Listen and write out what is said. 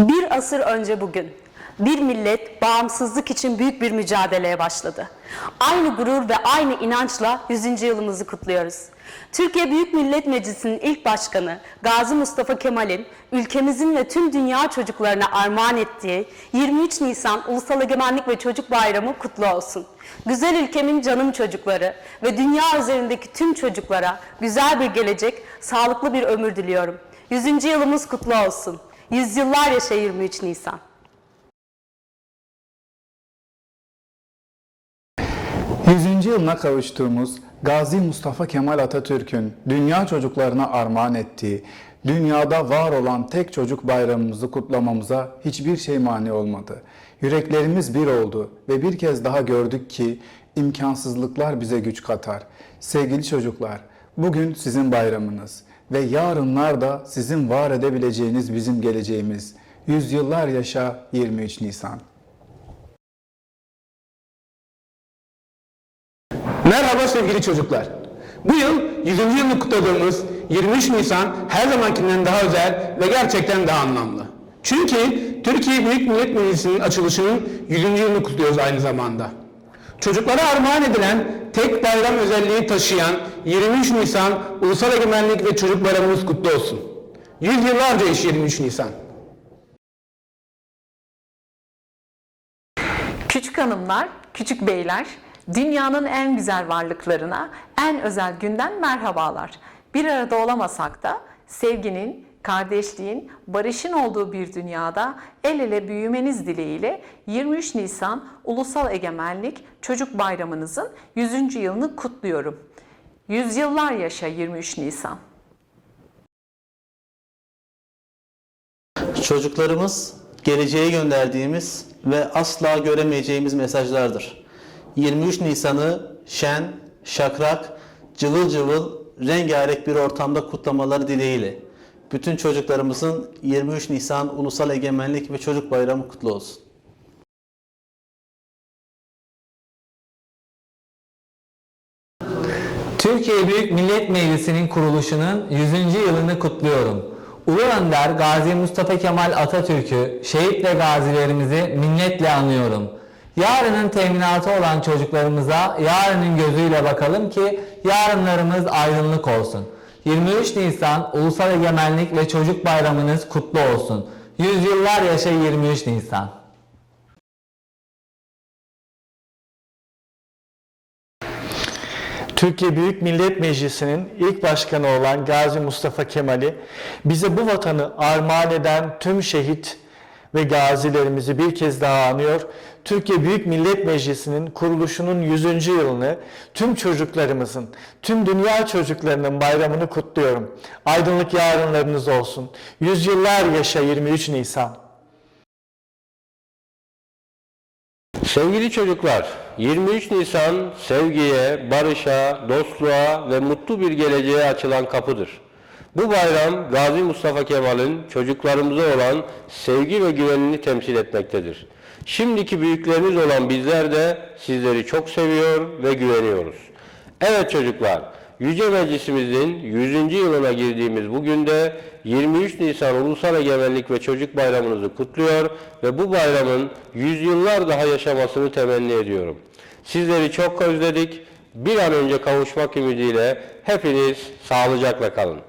Bir asır önce bugün bir millet bağımsızlık için büyük bir mücadeleye başladı. Aynı gurur ve aynı inançla 100. yılımızı kutluyoruz. Türkiye Büyük Millet Meclisi'nin ilk başkanı Gazi Mustafa Kemal'in ülkemizin ve tüm dünya çocuklarına armağan ettiği 23 Nisan Ulusal Egemenlik ve Çocuk Bayramı kutlu olsun. Güzel ülkemin canım çocukları ve dünya üzerindeki tüm çocuklara güzel bir gelecek, sağlıklı bir ömür diliyorum. 100. yılımız kutlu olsun. Yüzyıllar yaşa 23 Nisan. Yüzüncü yılına kavuştuğumuz Gazi Mustafa Kemal Atatürk'ün dünya çocuklarına armağan ettiği, dünyada var olan tek çocuk bayramımızı kutlamamıza hiçbir şey mani olmadı. Yüreklerimiz bir oldu ve bir kez daha gördük ki imkansızlıklar bize güç katar. Sevgili çocuklar, bugün sizin bayramınız ve yarınlar da sizin var edebileceğiniz bizim geleceğimiz. Yüzyıllar yaşa 23 Nisan. Merhaba sevgili çocuklar. Bu yıl 100. yılını kutladığımız 23 Nisan her zamankinden daha özel ve gerçekten daha anlamlı. Çünkü Türkiye Büyük Millet Meclisi'nin açılışının 100. yılını kutluyoruz aynı zamanda. Çocuklara armağan edilen tek bayram özelliği taşıyan 23 Nisan Ulusal Egemenlik ve Çocuk Bayramımız kutlu olsun. Yüzyıllarca iş 23 Nisan. Küçük hanımlar, küçük beyler, dünyanın en güzel varlıklarına en özel günden merhabalar. Bir arada olamasak da sevginin, kardeşliğin, barışın olduğu bir dünyada el ele büyümeniz dileğiyle 23 Nisan Ulusal Egemenlik Çocuk Bayramınızın 100. yılını kutluyorum. Yüzyıllar yaşa 23 Nisan. Çocuklarımız geleceğe gönderdiğimiz ve asla göremeyeceğimiz mesajlardır. 23 Nisan'ı şen, şakrak, cıvıl cıvıl, rengarenk bir ortamda kutlamaları dileğiyle. Bütün çocuklarımızın 23 Nisan Ulusal Egemenlik ve Çocuk Bayramı kutlu olsun. Türkiye Büyük Millet Meclisi'nin kuruluşunun 100. yılını kutluyorum. Ulu Önder Gazi Mustafa Kemal Atatürk'ü, şehit ve gazilerimizi minnetle anıyorum. Yarının teminatı olan çocuklarımıza yarının gözüyle bakalım ki yarınlarımız aydınlık olsun. 23 Nisan Ulusal Egemenlik ve Çocuk Bayramınız kutlu olsun. Yüzyıllar yaşa 23 Nisan. Türkiye Büyük Millet Meclisi'nin ilk başkanı olan Gazi Mustafa Kemal'i bize bu vatanı armağan eden tüm şehit ve gazilerimizi bir kez daha anıyor. Türkiye Büyük Millet Meclisi'nin kuruluşunun 100. yılını tüm çocuklarımızın, tüm dünya çocuklarının bayramını kutluyorum. Aydınlık yarınlarınız olsun. Yüzyıllar yaşa 23 Nisan. Sevgili çocuklar, 23 Nisan sevgiye, barışa, dostluğa ve mutlu bir geleceğe açılan kapıdır. Bu bayram Gazi Mustafa Kemal'in çocuklarımıza olan sevgi ve güvenini temsil etmektedir. Şimdiki büyükleriniz olan bizler de sizleri çok seviyor ve güveniyoruz. Evet çocuklar, Yüce Meclisimizin 100. yılına girdiğimiz bugün de 23 Nisan Ulusal Egemenlik ve Çocuk Bayramınızı kutluyor ve bu bayramın yüzyıllar daha yaşamasını temenni ediyorum. Sizleri çok özledik. Bir an önce kavuşmak ümidiyle hepiniz sağlıcakla kalın.